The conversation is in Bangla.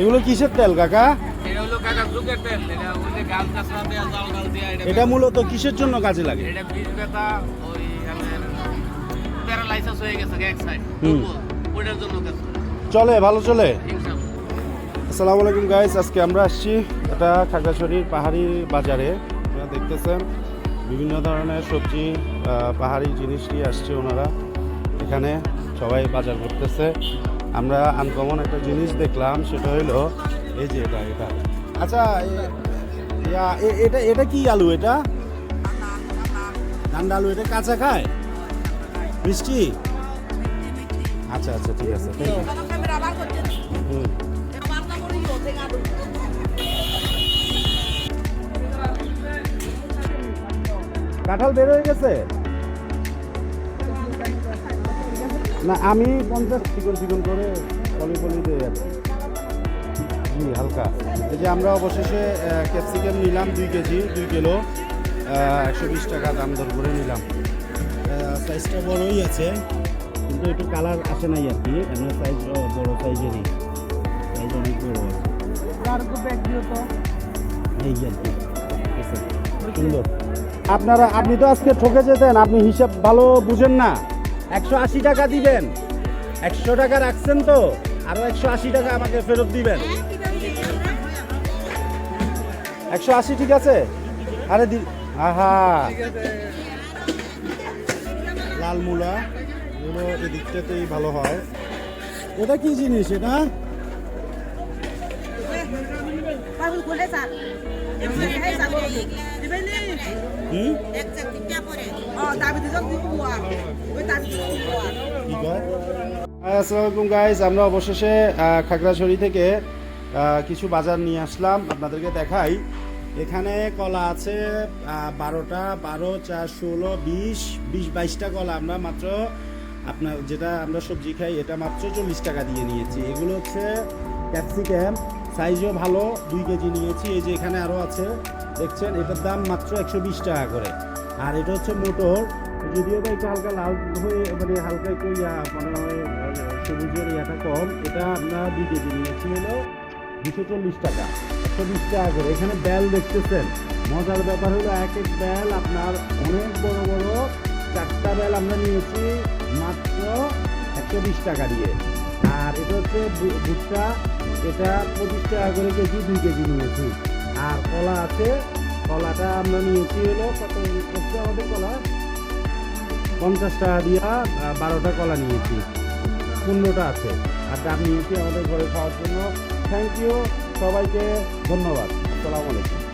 এগুলো কিসের তেল কাকা? এটা মূলত কিসের জন্য কাজে লাগে? চলে ভালো চলে? আসসালামু আলাইকুম গাইস আজকে আমরা আসছি এটা খাগড়াছড়ির পাহাড়ি বাজারে। আপনারা দেখতেছেন বিভিন্ন ধরনের সবজি পাহাড়ি জিনিস নিয়ে আসছে ওনারা। এখানে সবাই বাজার করতেছে। আমরা আনকমন একটা জিনিস দেখলাম, সেটা হলো এই যে এটা এটা। আচ্ছা এটা এটা কি আলু এটা? ঠান্ডা আলু, এটা কাঁচা খায়? মিষ্টি? আচ্ছা আচ্ছা ঠিক আছে. কাঁঠাল বের হয়ে গেছে? না আমি পঞ্চাশ চিকন চিকন করে পলি পলি দিয়ে যাচ্ছি। জি হালকা। এই যে আমরা অবশেষে ক্যাপসিকাম নিলাম দুই কেজি দুই কিলো। একশো বিশ টাকা দাম দর করে নিলাম। সাইজটা বড়ই আছে। কিন্তু একটু কালার আসে নাই আর কি। এমনি সাইজ বড় সাইজেরই সাইজ অনেক বড় আছে। এই আর কি। আছে। সুন্দর। আপনারা আপনি তো আজকে ঠকে যেতেন আপনি হিসাব ভালো বুঝেন না। একশো আশি টাকা দিবেন একশো টাকা রাখছেন তো আরও একশো আশি টাকা আমাকে ফেরত দিবেন একশো আশি ঠিক আছে আরে দি আহা লাল মূলা এগুলো এদিকটাতেই ভালো হয় এটা কি জিনিস এটা বাবুল খুলে যান এমনি ให้ যান দিবে নি হুম? এক চাক তিনটা পরে ও দাবি দিজন দিব আর ওই দাবি দিজন দিব আর কি কয় আসসালামু গাইজ আমরা অবশেষে খাগড়াছড়ি থেকে কিছু বাজার নিয়ে আসলাম। আপনাদেরকে দেখাই। এখানে কলা আছে বারোটা, বারো, চার, ষোলো, বিশ বিশ, বাইশটা কলা আমরা মাত্র, আপনার যেটা আমরা সবজি খাই, এটা মাত্র চল্লিশ টাকা দিয়ে নিয়েছি। এগুলো হচ্ছে ক্যাপসিকাম। সাইজও ভালো, দুই কেজি নিয়েছি। এই যে এখানে আরও আছে দেখছেন, এটার দাম মাত্র একশো বিশ টাকা করে। আর এটা হচ্ছে মোটর, যদিও বা একটু হালকা লাল হয়ে মানে হালকা একটু ইয়া, মনে হয় সবুজের ইয়াটা কম, এটা আপনার দুই কেজি নিয়েছি হলো দুশো চল্লিশ টাকা, একশো বিশ টাকা করে। এখানে বেল দেখতেছেন। মজার ব্যাপার হলো এক এক বেল আপনার অনেক বড় বড় চারটা বেল আমরা নিয়েছি মাত্র একশো বিশ টাকা দিয়ে। আর এটা হচ্ছে ভুট্টা, এটা পঁচিশ টাকা করে কেজি, দুই কেজি নিয়েছি। আর কলা আছে। কলাটা আমরা নিয়েছি হলো কত আমাদের কলা? পঞ্চাশ টাকা দিয়া বারোটা কলা নিয়েছি। পনেরোটা আছে। আর ডাব নিয়েছি আমাদের ঘরে খাওয়ার জন্য থ্যাংক ইউ সবাইকে ধন্যবাদ। আসসালামু আলাইকুম।